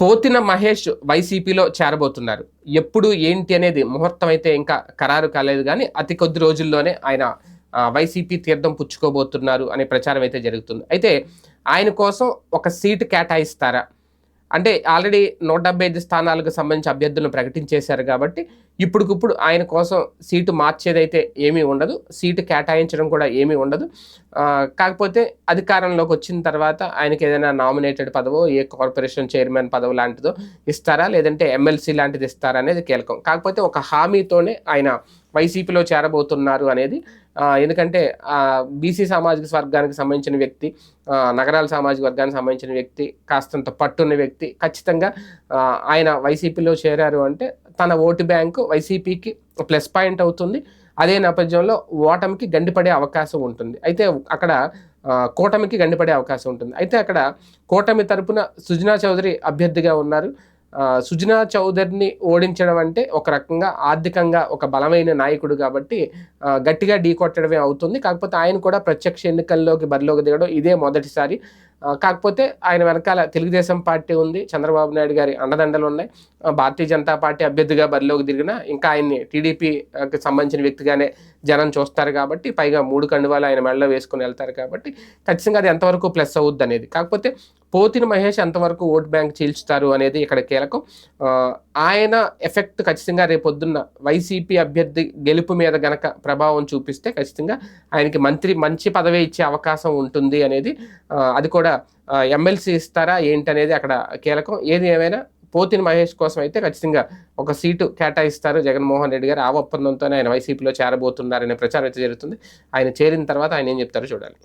పోతిన మహేష్ వైసీపీలో చేరబోతున్నారు. ఎప్పుడు ఏంటి అనేది ముహూర్తం అయితే ఇంకా ఖరారు కాలేదు కానీ అతి కొద్ది రోజుల్లోనే ఆయన వైసీపీ తీర్థం పుచ్చుకోబోతున్నారు అనే ప్రచారం అయితే జరుగుతుంది. అయితే ఆయన కోసం ఒక సీటు కేటాయిస్తారా? అంటే ఆల్రెడీ నూట డెబ్బై ఐదు స్థానాలకు సంబంధించి అభ్యర్థులను ప్రకటించేశారు కాబట్టి ఇప్పుడుకిప్పుడు ఆయన కోసం సీటు మార్చేదైతే ఏమీ ఉండదు. సీటు కేటాయించడం కూడా ఏమీ ఉండదు. కాకపోతే అధికారంలోకి వచ్చిన తర్వాత ఆయనకి ఏదైనా నామినేటెడ్ పదవో ఏ కార్పొరేషన్ చైర్మన్ పదవి లాంటిదో ఇస్తారా? లేదంటే ఎమ్మెల్సీ లాంటిది ఇస్తారా అనేది కీలకం. కాకపోతే ఒక హామీతోనే ఆయన వైసీపీలో చేరబోతున్నారు అనేది ఎందుకంటే బీసీ సామాజిక వర్గానికి సంబంధించిన వ్యక్తి నగరాల సామాజిక వర్గానికి సంబంధించిన వ్యక్తి కాస్తంత పట్టున్న వ్యక్తి ఖచ్చితంగా ఆయన వైసీపీలో చేరారు అంటే తన ఓటు బ్యాంకు వైసీపీకి ప్లస్ పాయింట్ అవుతుంది. అదే నేపథ్యంలో ఓటమికి గండిపడే అవకాశం ఉంటుంది. అయితే అక్కడ కూటమికి గండిపడే అవకాశం ఉంటుంది. అయితే అక్కడ కూటమి తరపున సుజనా చౌదరి అభ్యర్థిగా ఉన్నారు. సుజనా చౌదరిని ఓడించడం అంటే ఒక రకంగా ఆర్థికంగా ఒక బలమైన నాయకుడు కాబట్టి గట్టిగా ఢీకొట్టడమే అవుతుంది. కాకపోతే ఆయన కూడా ప్రత్యక్ష ఎన్నికల్లోకి బరిలోకి దిగడం ఇదే మొదటిసారి. కాకపోతే ఆయన వెనకాల తెలుగుదేశం పార్టీ ఉంది. చంద్రబాబు నాయుడు గారి అండదండలు ఉన్నాయి. భారతీయ జనతా పార్టీ అభ్యర్థిగా బరిలోకి దిగిన ఇంకా ఆయన్ని టీడీపీకి సంబంధించిన వ్యక్తిగానే జనం చూస్తారు కాబట్టి పైగా మూడు కండువాలు ఆయన మెడలో వేసుకుని వెళ్తారు కాబట్టి ఖచ్చితంగా అది ఎంతవరకు ప్లస్ అవుద్ది అనేది. కాకపోతే పోతిన మహేష్ ఎంతవరకు ఓట్ బ్యాంక్ చీల్చుతారు అనేది ఇక్కడ కీలకం. ఆయన ఎఫెక్ట్ ఖచ్చితంగా రేపొద్దున్న వైసీపీ అభ్యర్థి గెలుపు మీద గనక ప్రభావం చూపిస్తే ఖచ్చితంగా ఆయనకి మంత్రి మంచి పదవి ఇచ్చే అవకాశం ఉంటుంది అనేది అది కూడా ఎమ్మెల్సీ ఇస్తారా ఏంటనేది అక్కడ కీలకం. ఏది ఏమైనా పోతిన మహేష్ కోసం అయితే ఖచ్చితంగా ఒక సీటు కేటాయిస్తారు జగన్మోహన్ రెడ్డి గారు. ఆ ఒప్పందంతోనే ఆయన వైసీపీలో చేరబోతున్నారనే ప్రచారం అయితే జరుగుతుంది. ఆయన చేరిన తర్వాత ఆయన ఏం చెప్తారో చూడాలి.